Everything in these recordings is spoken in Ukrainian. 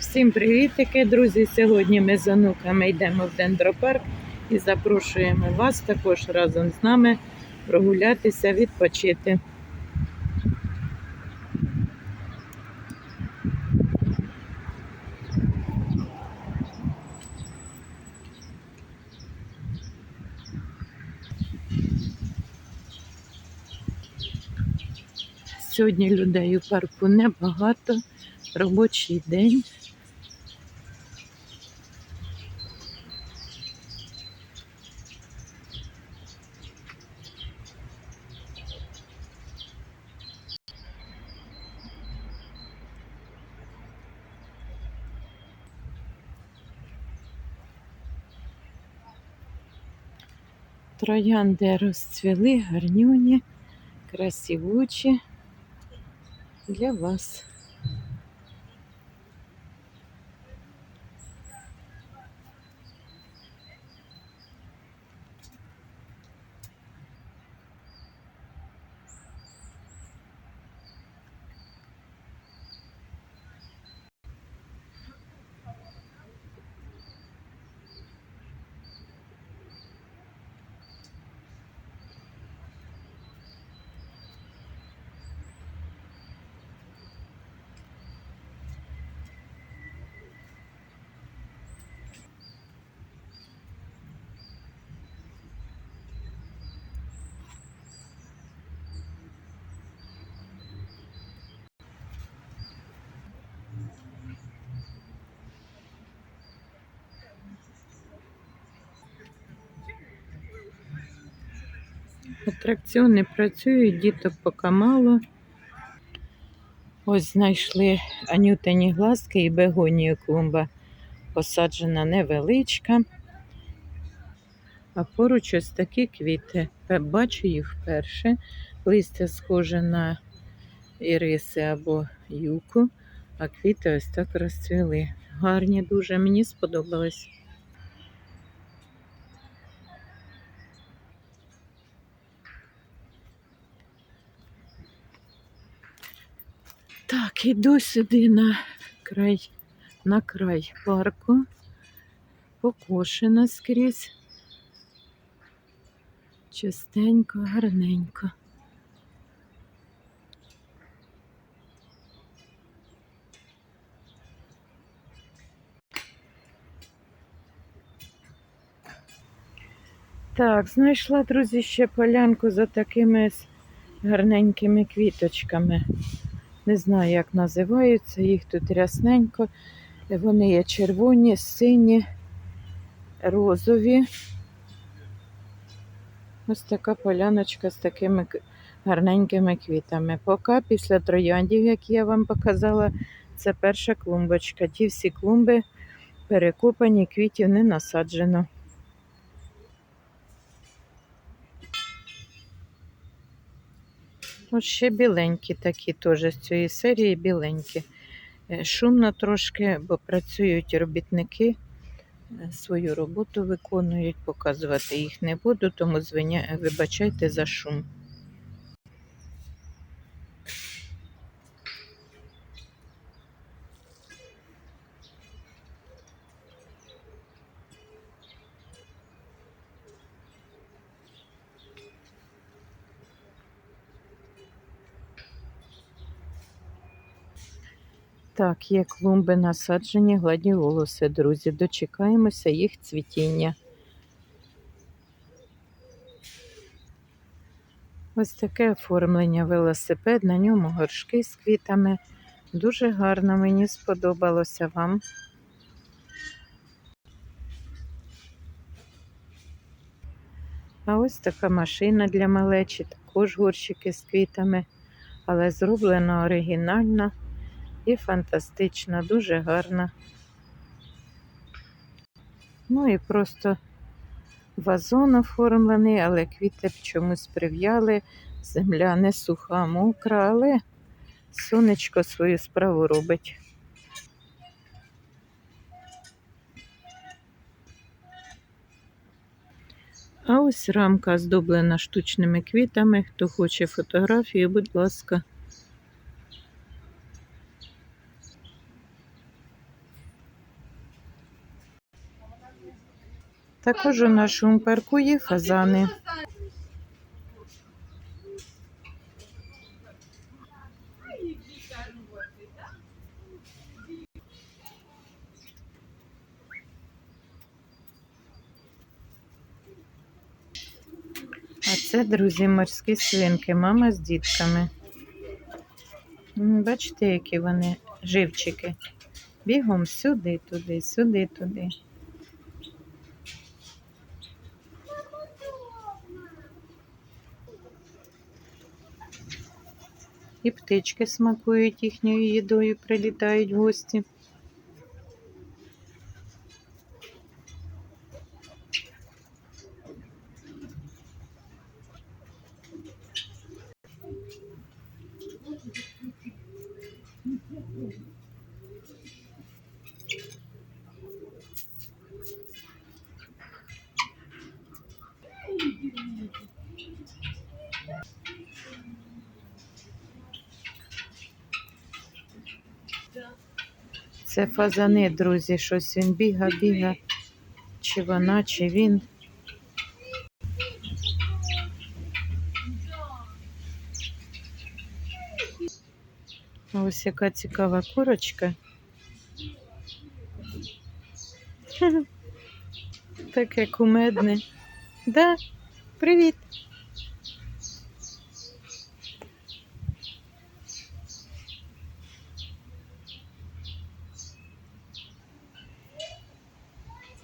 Всім привітики, друзі! Сьогодні ми з онуками йдемо в дендропарк і запрошуємо вас також разом з нами прогулятися, відпочити. Сьогодні людей у парку небагато, робочий день. Троянди розцвіли, гарнюні, красивучі для вас. Атракціони працюють, діток поки мало. Ось знайшли анютині глазки і бегонію клумба посаджена невеличка. А поруч ось такі квіти. Бачу їх вперше. Листя схоже на іриси або юку, а квіти ось так розцвіли. Гарні дуже, мені сподобалось. Так, іду сюди на край, на край парку. Покошено скрізь. Чистенько, гарненько. Так, знайшла, друзі, ще полянку за такими гарненькими квіточками. Не знаю, як називаються, їх тут рясненько. Вони є червоні, сині, розові. Ось така поляночка з такими гарненькими квітами. Поки після трояндів, як я вам показала, це перша клумбочка. Ті всі клумби перекопані, квітів не насаджено. Ось ще біленькі такі теж з цієї серії біленькі. Е, Шумно трошки, бо працюють робітники, е, свою роботу виконують, показувати їх не буду, тому звиня... вибачайте за шум. Так, є клумби насаджені гладіолуси, друзі. Дочекаємося їх цвітіння. Ось таке оформлення велосипед, на ньому горшки з квітами. Дуже гарно, мені сподобалося вам. А ось така машина для малечі, також горщики з квітами, але зроблена оригінально і фантастично, дуже гарно. Ну і просто вазон оформлений, але квіти б чомусь прив'яли. Земля не суха, мокра, але сонечко свою справу робить. А ось рамка оздоблена штучними квітами. Хто хоче фотографію, будь ласка. Також у нашому парку є фазани. А це, друзі, морські свинки, мама з дітками. Бачите, які вони живчики. Бігом сюди, туди, сюди, туди. І птички смакують їхньою їдою, прилітають гості. Це фазани, друзі, щось він біга, біга. Чи вона, чи він. Ось яка цікава курочка. Таке кумедне. Да, привіт.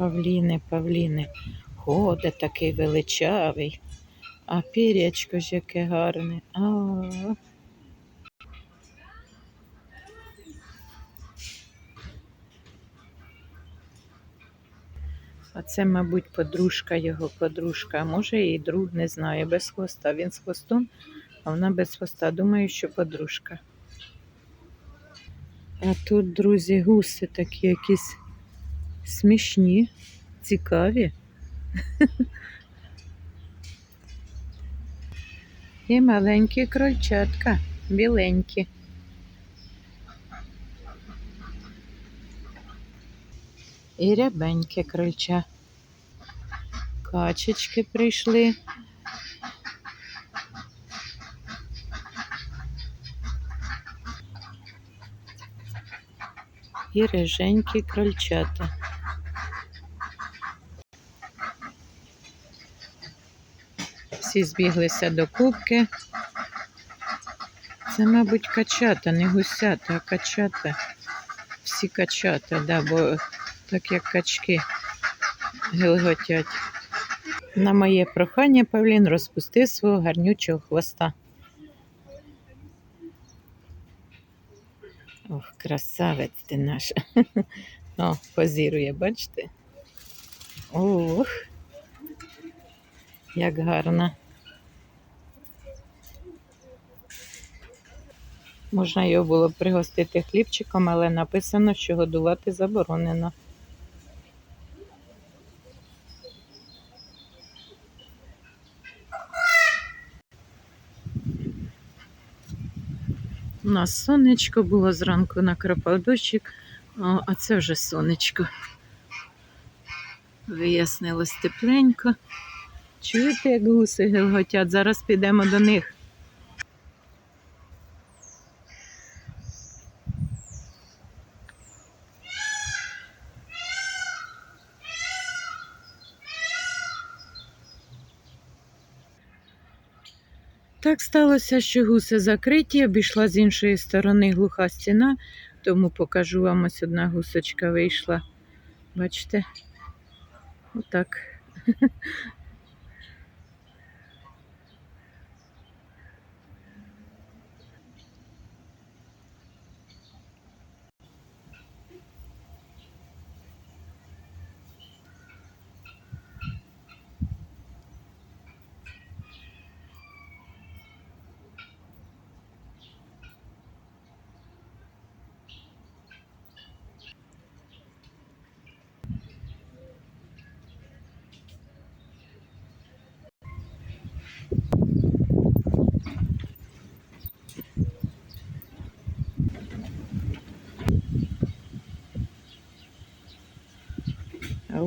Павліни, павліни. Ходить такий величавий. А пірячко ж яке гарне. А, а це, мабуть, подружка його, подружка. А може і друг, не знаю, без хвоста. Він з хвостом, а вона без хвоста. Думаю, що подружка. А тут, друзі, гуси такі якісь смішні, цікаві. І маленькі крольчатка, біленькі. І рябеньке крольча. Качечки прийшли. І риженькі крольчата. Всі збіглися до кубки. Це, мабуть, качата, не гусята, а качата. Всі качата, да, бо так як качки гелготять. На моє прохання Павлін розпустив свого гарнючого хвоста. Ох, красавець ти наш. О, позірує, бачите? Ох, як гарно. Можна його було пригостити хлібчиком, але написано, що годувати заборонено. У нас сонечко було зранку накрапав дощик, а це вже сонечко. Вияснилось тепленько. Чуєте, як гуси гелготять? Зараз підемо до них. Так сталося, що гуси закриті, обійшла з іншої сторони глуха стіна, тому покажу вам ось одна гусочка вийшла. Бачите? Отак.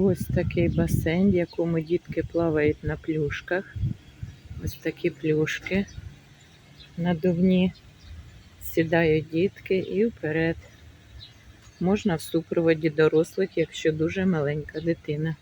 Ось такий басейн, в якому дітки плавають на плюшках. Ось такі плюшки надувні. Сідають дітки і вперед. Можна в супроводі дорослих, якщо дуже маленька дитина.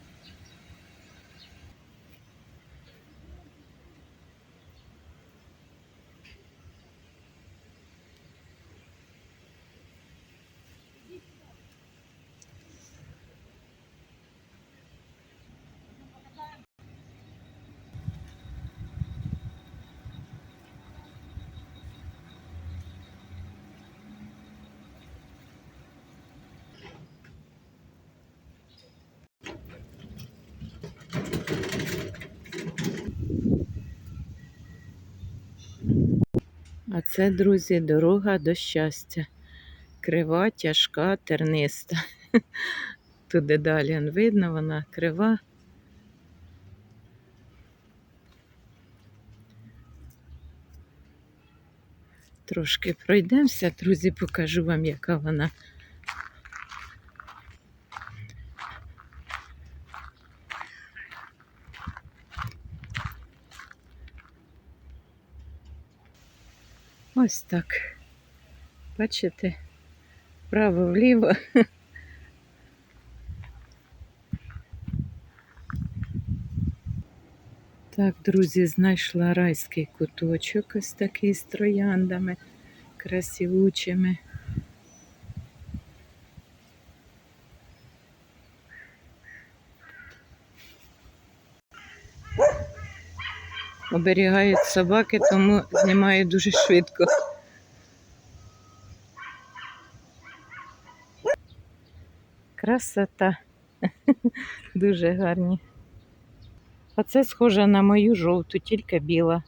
А це, друзі, дорога до щастя. Крива, тяжка, терниста. Туди далі видно, вона крива. Трошки пройдемося, друзі, покажу вам, яка вона. Ось так. Бачите? Вправо-вліво. Так, друзі, знайшла райський куточок ось такий з трояндами красивучими. Оберігають собаки, тому знімаю дуже швидко. Красота. Дуже гарні. А це схоже на мою жовту, тільки біла.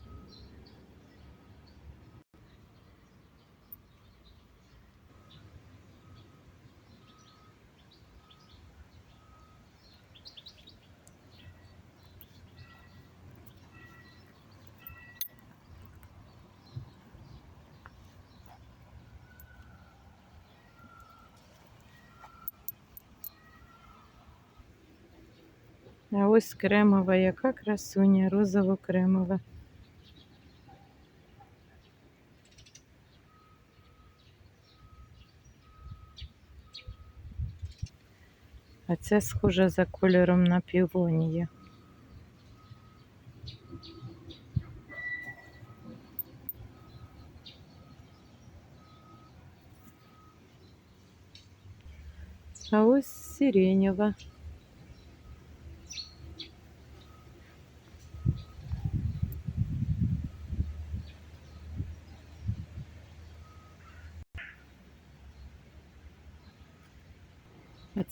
А ось кремова, яка красуня, розово-кремова. А це схоже за кольором на півонію. А ось сиренєва.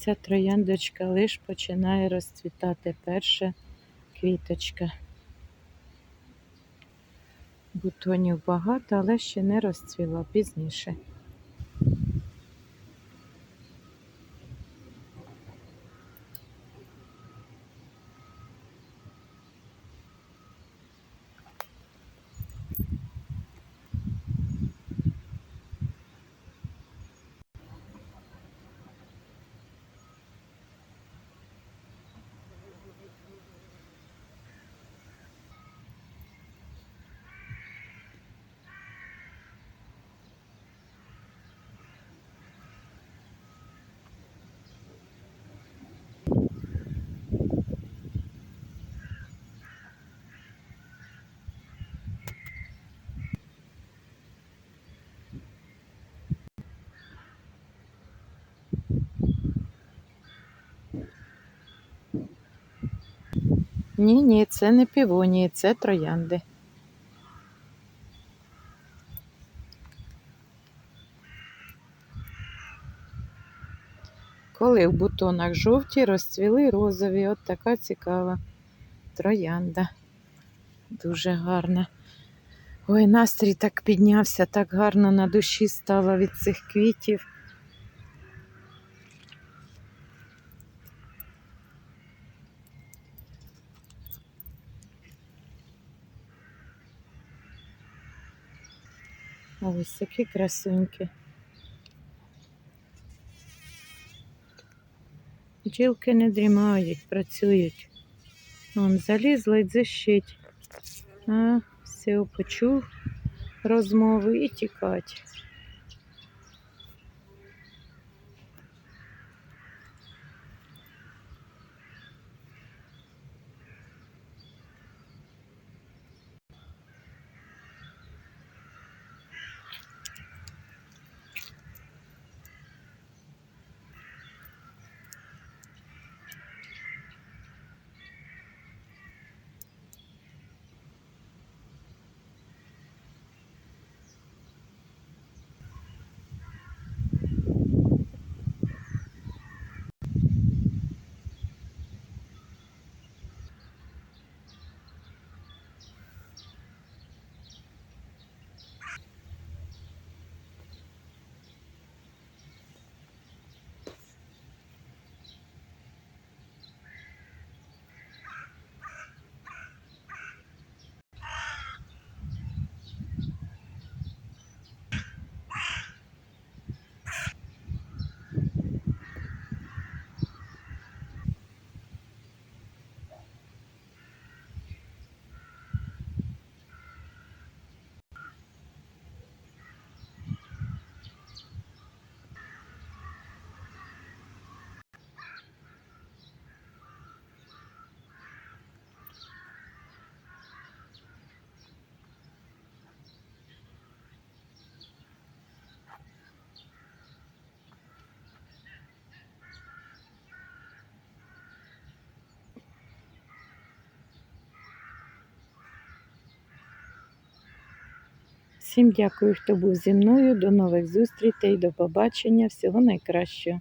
Ця трояндочка лиш починає розцвітати перша квіточка. Бутонів багато, але ще не розцвіла пізніше. Ні, ні, це не півонії, це троянди. Коли в бутонах жовті, розцвіли розові. От така цікава троянда. Дуже гарна. Ой, настрій так піднявся, так гарно на душі стало від цих квітів. Ось такі красуньки. Бджілки не дрімають, працюють. Он заліз й дзищить. А, все, почув розмову і тікать. Всім дякую, хто був зі мною. До нових зустрічей, до побачення. Всього найкращого.